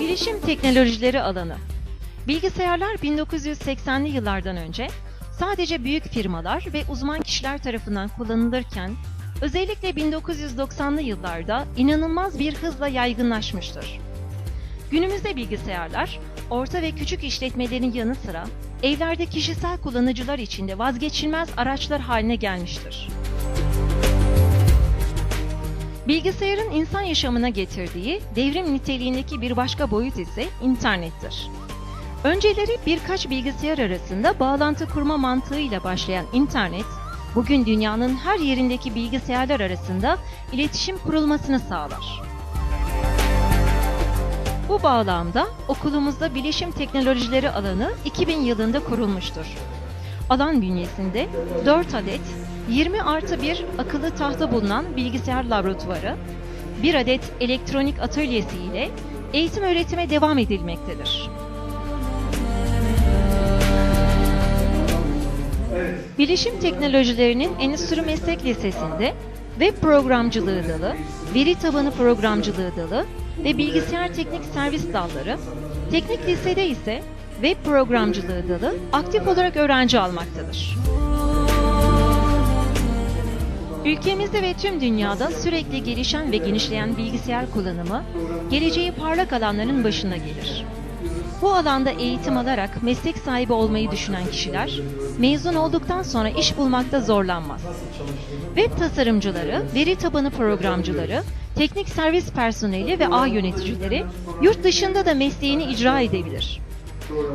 Bilişim teknolojileri alanı. Bilgisayarlar 1980'li yıllardan önce sadece büyük firmalar ve uzman kişiler tarafından kullanılırken özellikle 1990'lı yıllarda inanılmaz bir hızla yaygınlaşmıştır. Günümüzde bilgisayarlar orta ve küçük işletmelerin yanı sıra evlerde kişisel kullanıcılar için de vazgeçilmez araçlar haline gelmiştir. Bilgisayarın insan yaşamına getirdiği devrim niteliğindeki bir başka boyut ise internettir. Önceleri birkaç bilgisayar arasında bağlantı kurma mantığıyla başlayan internet, bugün dünyanın her yerindeki bilgisayarlar arasında iletişim kurulmasını sağlar. Bu bağlamda okulumuzda bilişim teknolojileri alanı 2000 yılında kurulmuştur. Alan bünyesinde 4 adet 20 artı 1 akıllı tahta bulunan bilgisayar laboratuvarı, 1 adet elektronik atölyesi ile eğitim öğretime devam edilmektedir. Bilişim Teknolojilerinin Endüstri Meslek Lisesi'nde web programcılığı dalı, veri tabanı programcılığı dalı ve bilgisayar teknik servis dalları, teknik lisede ise web programcılığı dalı aktif olarak öğrenci almaktadır. Ülkemizde ve tüm dünyada sürekli gelişen ve genişleyen bilgisayar kullanımı, geleceği parlak alanların başına gelir. Bu alanda eğitim alarak meslek sahibi olmayı düşünen kişiler, mezun olduktan sonra iş bulmakta zorlanmaz. Web tasarımcıları, veri tabanı programcıları, teknik servis personeli ve ağ yöneticileri yurt dışında da mesleğini icra edebilir.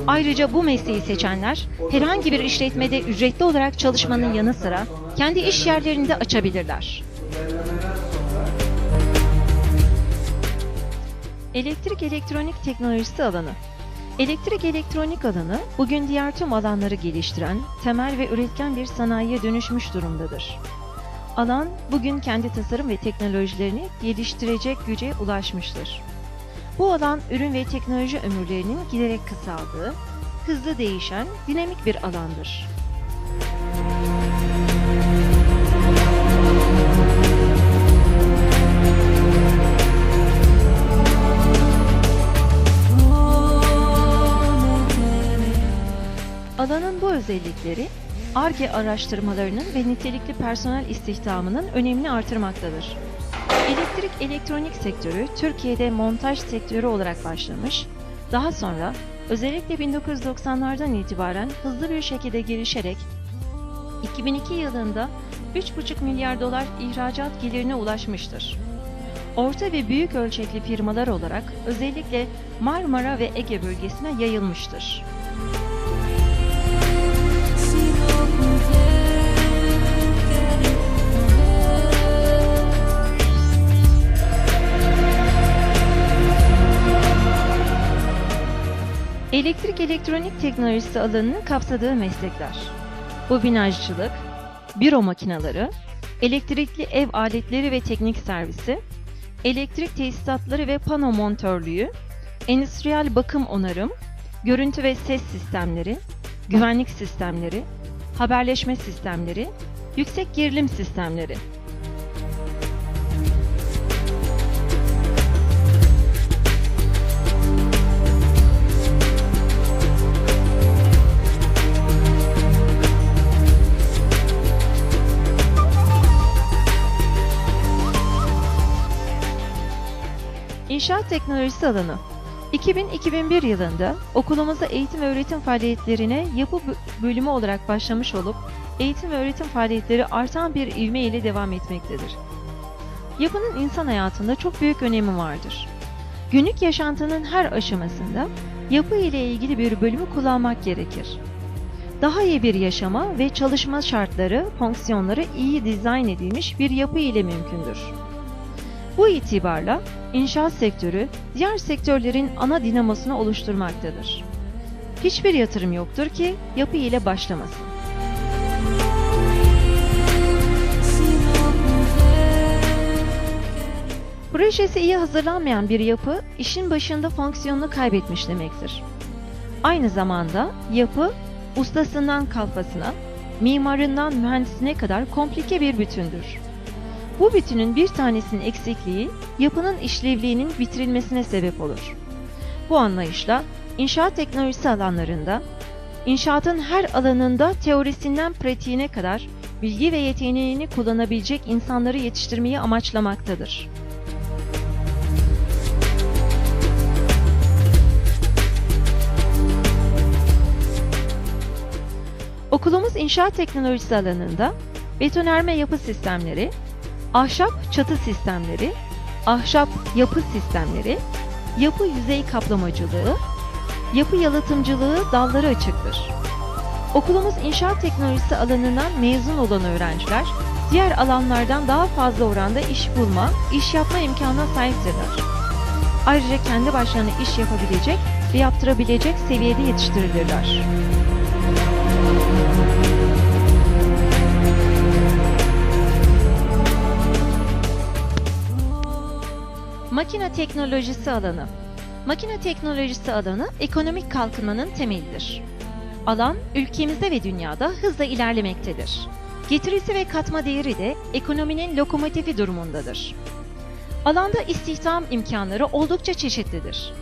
Ayrıca bu mesleği seçenler herhangi bir işletmede ücretli olarak çalışmanın yanı sıra kendi iş yerlerini de açabilirler. Elektrik elektronik teknolojisi alanı Elektrik elektronik alanı bugün diğer tüm alanları geliştiren, temel ve üretken bir sanayiye dönüşmüş durumdadır. Alan bugün kendi tasarım ve teknolojilerini geliştirecek güce ulaşmıştır. Bu alan ürün ve teknoloji ömürlerinin giderek kısaldığı, hızlı değişen, dinamik bir alandır. Alanın bu özellikleri ARGE araştırmalarının ve nitelikli personel istihdamının önemini artırmaktadır. Elektrik elektronik sektörü Türkiye'de montaj sektörü olarak başlamış, daha sonra özellikle 1990'lardan itibaren hızlı bir şekilde gelişerek 2002 yılında 3,5 milyar dolar ihracat gelirine ulaşmıştır. Orta ve büyük ölçekli firmalar olarak özellikle Marmara ve Ege bölgesine yayılmıştır. Elektrik elektronik teknolojisi alanının kapsadığı meslekler. Bobinajcılık, büro makineleri, elektrikli ev aletleri ve teknik servisi, elektrik tesisatları ve pano montörlüğü, endüstriyel bakım onarım, görüntü ve ses sistemleri, güvenlik sistemleri, haberleşme sistemleri, yüksek gerilim sistemleri. İnşaat teknolojisi alanı 2000-2001 yılında okulumuzda eğitim ve öğretim faaliyetlerine yapı bö- bölümü olarak başlamış olup eğitim ve öğretim faaliyetleri artan bir ivme ile devam etmektedir. Yapının insan hayatında çok büyük önemi vardır. Günlük yaşantının her aşamasında yapı ile ilgili bir bölümü kullanmak gerekir. Daha iyi bir yaşama ve çalışma şartları, fonksiyonları iyi dizayn edilmiş bir yapı ile mümkündür. Bu itibarla inşaat sektörü diğer sektörlerin ana dinamosunu oluşturmaktadır. Hiçbir yatırım yoktur ki yapı ile başlamasın. Projesi iyi hazırlanmayan bir yapı işin başında fonksiyonunu kaybetmiş demektir. Aynı zamanda yapı ustasından kalfasına, mimarından mühendisine kadar komplike bir bütündür. Bu bütünün bir tanesinin eksikliği yapının işlevliğinin bitirilmesine sebep olur. Bu anlayışla inşaat teknolojisi alanlarında inşaatın her alanında teorisinden pratiğine kadar bilgi ve yeteneğini kullanabilecek insanları yetiştirmeyi amaçlamaktadır. Okulumuz inşaat teknolojisi alanında betonarme yapı sistemleri, ahşap çatı sistemleri, ahşap yapı sistemleri, yapı yüzey kaplamacılığı, yapı yalıtımcılığı dalları açıktır. Okulumuz inşaat teknolojisi alanından mezun olan öğrenciler, diğer alanlardan daha fazla oranda iş bulma, iş yapma imkanına sahiptirler. Ayrıca kendi başlarına iş yapabilecek ve yaptırabilecek seviyede yetiştirilirler. Makine teknolojisi alanı Makine teknolojisi alanı ekonomik kalkınmanın temelidir. Alan ülkemizde ve dünyada hızla ilerlemektedir. Getirisi ve katma değeri de ekonominin lokomotifi durumundadır. Alanda istihdam imkanları oldukça çeşitlidir.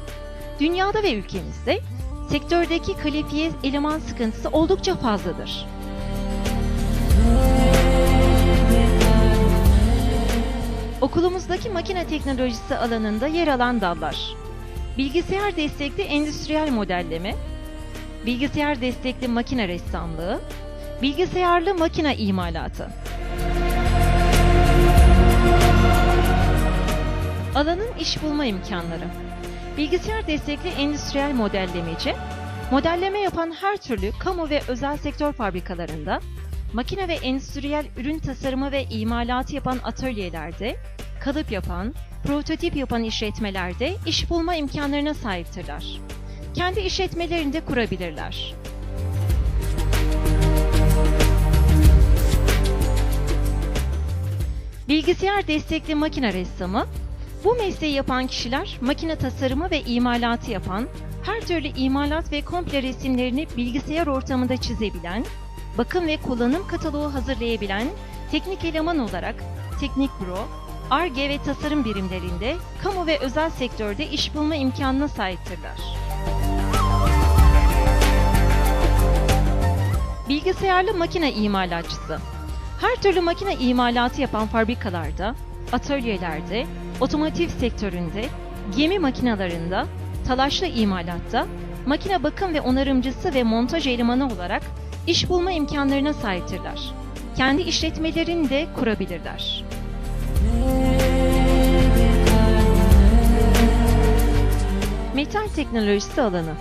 Dünyada ve ülkemizde sektördeki kalifiye eleman sıkıntısı oldukça fazladır. Okulumuzdaki makine teknolojisi alanında yer alan dallar. Bilgisayar destekli endüstriyel modelleme, bilgisayar destekli makine ressamlığı, bilgisayarlı makine imalatı. Alanın iş bulma imkanları. Bilgisayar destekli endüstriyel modellemeci, modelleme yapan her türlü kamu ve özel sektör fabrikalarında, makine ve endüstriyel ürün tasarımı ve imalatı yapan atölyelerde, kalıp yapan, prototip yapan işletmelerde iş bulma imkanlarına sahiptirler. Kendi işletmelerini de kurabilirler. Bilgisayar destekli makine ressamı, bu mesleği yapan kişiler makine tasarımı ve imalatı yapan, her türlü imalat ve komple resimlerini bilgisayar ortamında çizebilen, bakım ve kullanım kataloğu hazırlayabilen teknik eleman olarak teknik büro, ARGE ve tasarım birimlerinde kamu ve özel sektörde iş bulma imkanına sahiptirler. Bilgisayarlı makine imalatçısı Her türlü makine imalatı yapan fabrikalarda, atölyelerde, otomotiv sektöründe, gemi makinalarında, talaşlı imalatta, makine bakım ve onarımcısı ve montaj elemanı olarak iş bulma imkanlarına sahiptirler. Kendi işletmelerini de kurabilirler. Metal teknolojisi alanı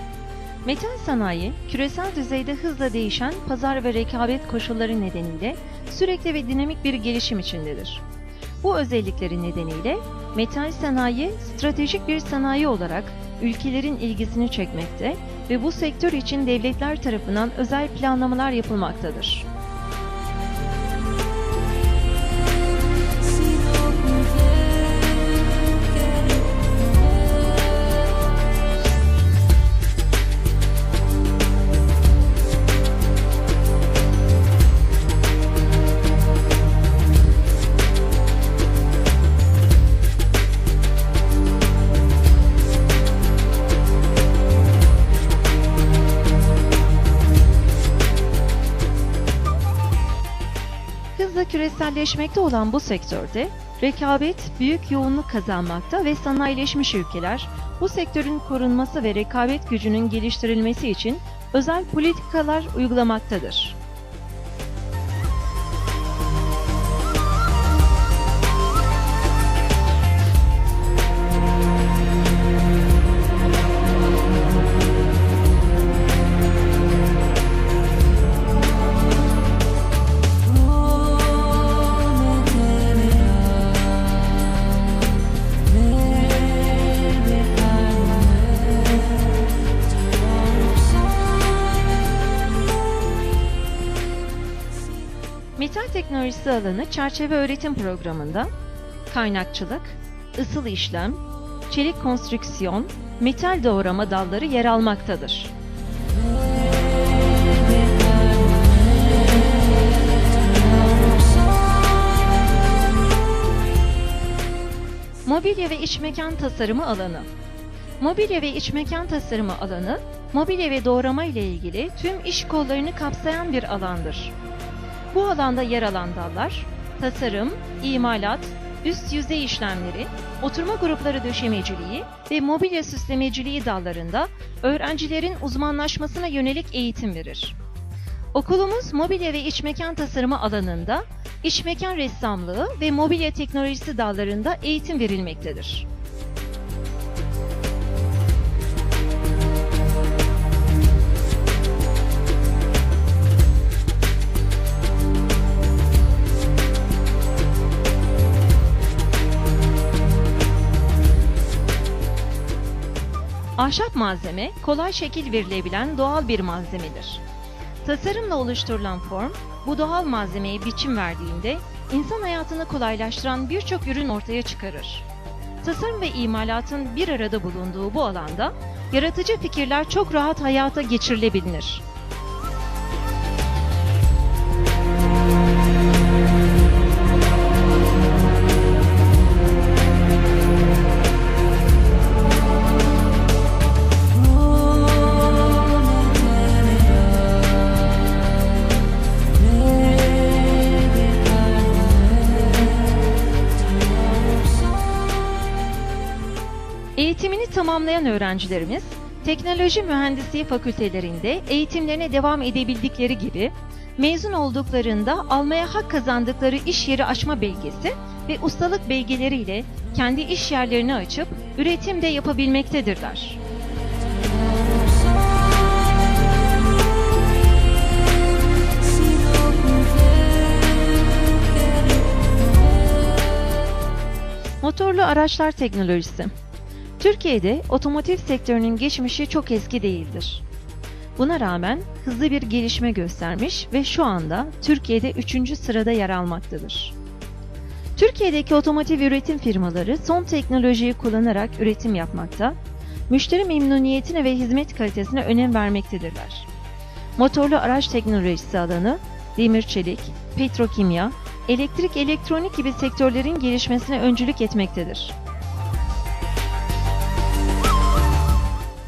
Metal sanayi, küresel düzeyde hızla değişen pazar ve rekabet koşulları nedeniyle sürekli ve dinamik bir gelişim içindedir. Bu özellikleri nedeniyle metal sanayi stratejik bir sanayi olarak ülkelerin ilgisini çekmekte ve bu sektör için devletler tarafından özel planlamalar yapılmaktadır. Hızla küreselleşmekte olan bu sektörde rekabet büyük yoğunluk kazanmakta ve sanayileşmiş ülkeler bu sektörün korunması ve rekabet gücünün geliştirilmesi için özel politikalar uygulamaktadır. Teknolojisi alanı çerçeve öğretim programında kaynakçılık, ısıl işlem, çelik konstrüksiyon, metal doğrama dalları yer almaktadır. Mobilya ve iç mekan tasarımı alanı. Mobilya ve iç mekan tasarımı alanı, mobilya ve doğrama ile ilgili tüm iş kollarını kapsayan bir alandır. Bu alanda yer alan dallar, tasarım, imalat, üst yüzey işlemleri, oturma grupları döşemeciliği ve mobilya süslemeciliği dallarında öğrencilerin uzmanlaşmasına yönelik eğitim verir. Okulumuz mobilya ve iç mekan tasarımı alanında iç mekan ressamlığı ve mobilya teknolojisi dallarında eğitim verilmektedir. Ahşap malzeme kolay şekil verilebilen doğal bir malzemedir. Tasarımla oluşturulan form, bu doğal malzemeye biçim verdiğinde insan hayatını kolaylaştıran birçok ürün ortaya çıkarır. Tasarım ve imalatın bir arada bulunduğu bu alanda yaratıcı fikirler çok rahat hayata geçirilebilir. Tamamlayan öğrencilerimiz teknoloji mühendisliği fakültelerinde eğitimlerine devam edebildikleri gibi mezun olduklarında almaya hak kazandıkları iş yeri açma belgesi ve ustalık belgeleriyle kendi iş yerlerini açıp üretim de yapabilmektedirler. Motorlu araçlar teknolojisi. Türkiye'de otomotiv sektörünün geçmişi çok eski değildir. Buna rağmen hızlı bir gelişme göstermiş ve şu anda Türkiye'de 3. sırada yer almaktadır. Türkiye'deki otomotiv üretim firmaları son teknolojiyi kullanarak üretim yapmakta, müşteri memnuniyetine ve hizmet kalitesine önem vermektedirler. Motorlu araç teknolojisi alanı, demir çelik, petrokimya, elektrik elektronik gibi sektörlerin gelişmesine öncülük etmektedir.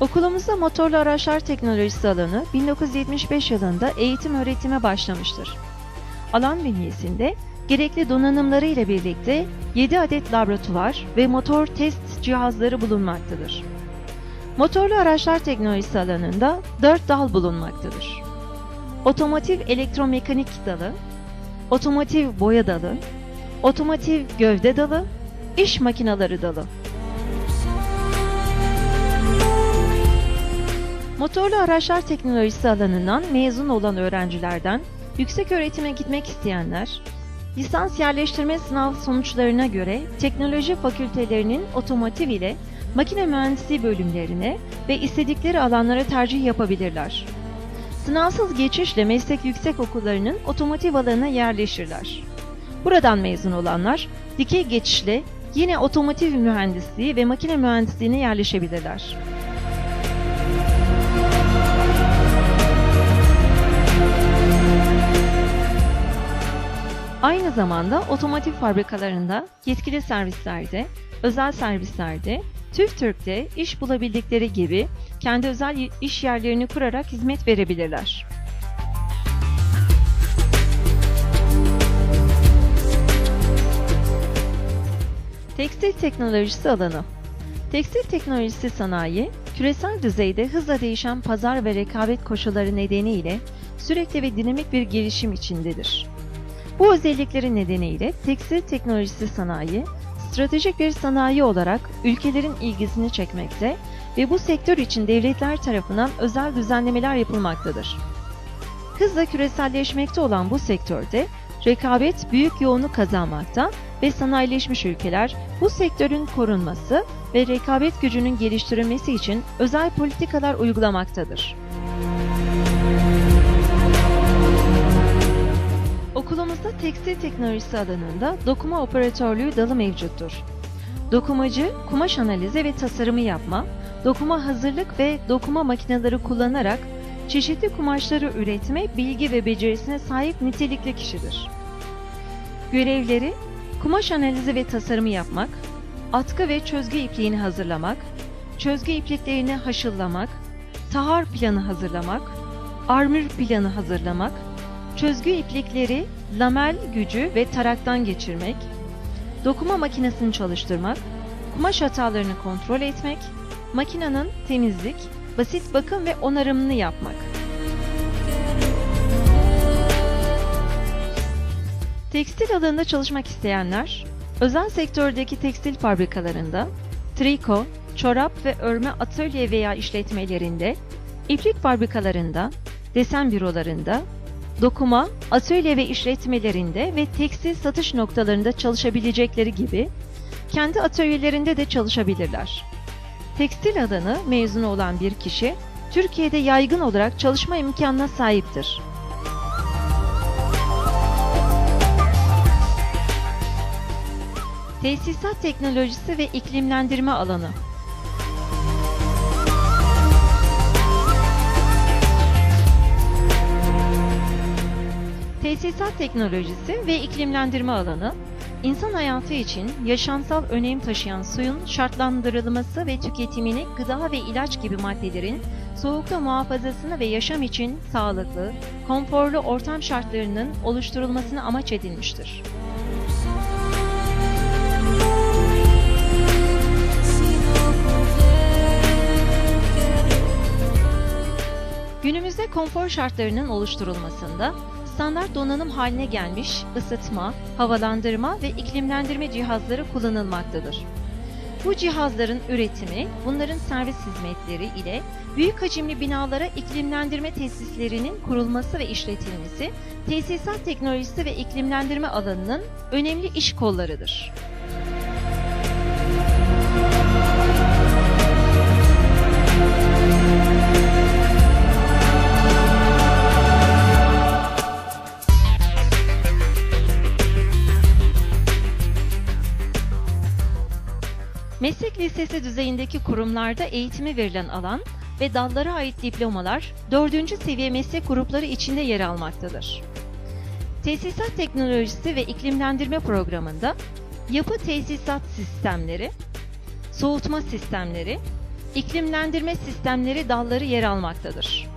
Okulumuzda motorlu araçlar teknolojisi alanı 1975 yılında eğitim öğretime başlamıştır. Alan bünyesinde gerekli donanımları ile birlikte 7 adet laboratuvar ve motor test cihazları bulunmaktadır. Motorlu araçlar teknolojisi alanında 4 dal bulunmaktadır. Otomotiv elektromekanik dalı, otomotiv boya dalı, otomotiv gövde dalı, iş makineleri dalı. Motorlu araçlar teknolojisi alanından mezun olan öğrencilerden yüksek öğretime gitmek isteyenler, lisans yerleştirme sınav sonuçlarına göre teknoloji fakültelerinin otomotiv ile makine mühendisliği bölümlerine ve istedikleri alanlara tercih yapabilirler. Sınavsız geçişle meslek yüksek okullarının otomotiv alanına yerleşirler. Buradan mezun olanlar dikey geçişle yine otomotiv mühendisliği ve makine mühendisliğine yerleşebilirler. Aynı zamanda otomotiv fabrikalarında, yetkili servislerde, özel servislerde, TÜVTÜRK'te iş bulabildikleri gibi kendi özel iş yerlerini kurarak hizmet verebilirler. Tekstil teknolojisi alanı Tekstil teknolojisi sanayi, küresel düzeyde hızla değişen pazar ve rekabet koşulları nedeniyle sürekli ve dinamik bir gelişim içindedir. Bu özellikleri nedeniyle tekstil teknolojisi sanayi, stratejik bir sanayi olarak ülkelerin ilgisini çekmekte ve bu sektör için devletler tarafından özel düzenlemeler yapılmaktadır. Hızla küreselleşmekte olan bu sektörde rekabet büyük yoğunluk kazanmakta ve sanayileşmiş ülkeler bu sektörün korunması ve rekabet gücünün geliştirilmesi için özel politikalar uygulamaktadır. Okulumuzda tekstil teknolojisi alanında dokuma operatörlüğü dalı mevcuttur. Dokumacı, kumaş analizi ve tasarımı yapma, dokuma hazırlık ve dokuma makineleri kullanarak çeşitli kumaşları üretme bilgi ve becerisine sahip nitelikli kişidir. Görevleri, kumaş analizi ve tasarımı yapmak, atkı ve çözgü ipliğini hazırlamak, çözgü ipliklerini haşıllamak, tahar planı hazırlamak, armür planı hazırlamak, çözgü iplikleri lamel gücü ve taraktan geçirmek, dokuma makinesini çalıştırmak, kumaş hatalarını kontrol etmek, makinenin temizlik, basit bakım ve onarımını yapmak. Tekstil alanında çalışmak isteyenler, özel sektördeki tekstil fabrikalarında, triko, çorap ve örme atölye veya işletmelerinde, iplik fabrikalarında, desen bürolarında, dokuma, atölye ve işletmelerinde ve tekstil satış noktalarında çalışabilecekleri gibi kendi atölyelerinde de çalışabilirler. Tekstil alanı mezunu olan bir kişi Türkiye'de yaygın olarak çalışma imkanına sahiptir. Tesisat teknolojisi ve iklimlendirme alanı Tesisat teknolojisi ve iklimlendirme alanı, insan hayatı için yaşamsal önem taşıyan suyun şartlandırılması ve tüketimini gıda ve ilaç gibi maddelerin soğukta muhafazasını ve yaşam için sağlıklı, konforlu ortam şartlarının oluşturulmasını amaç edilmiştir. Günümüzde konfor şartlarının oluşturulmasında standart donanım haline gelmiş ısıtma, havalandırma ve iklimlendirme cihazları kullanılmaktadır. Bu cihazların üretimi, bunların servis hizmetleri ile büyük hacimli binalara iklimlendirme tesislerinin kurulması ve işletilmesi, tesisat teknolojisi ve iklimlendirme alanının önemli iş kollarıdır. Lisesi düzeyindeki kurumlarda eğitimi verilen alan ve dallara ait diplomalar 4. seviye meslek grupları içinde yer almaktadır. Tesisat teknolojisi ve iklimlendirme programında yapı tesisat sistemleri, soğutma sistemleri, iklimlendirme sistemleri dalları yer almaktadır.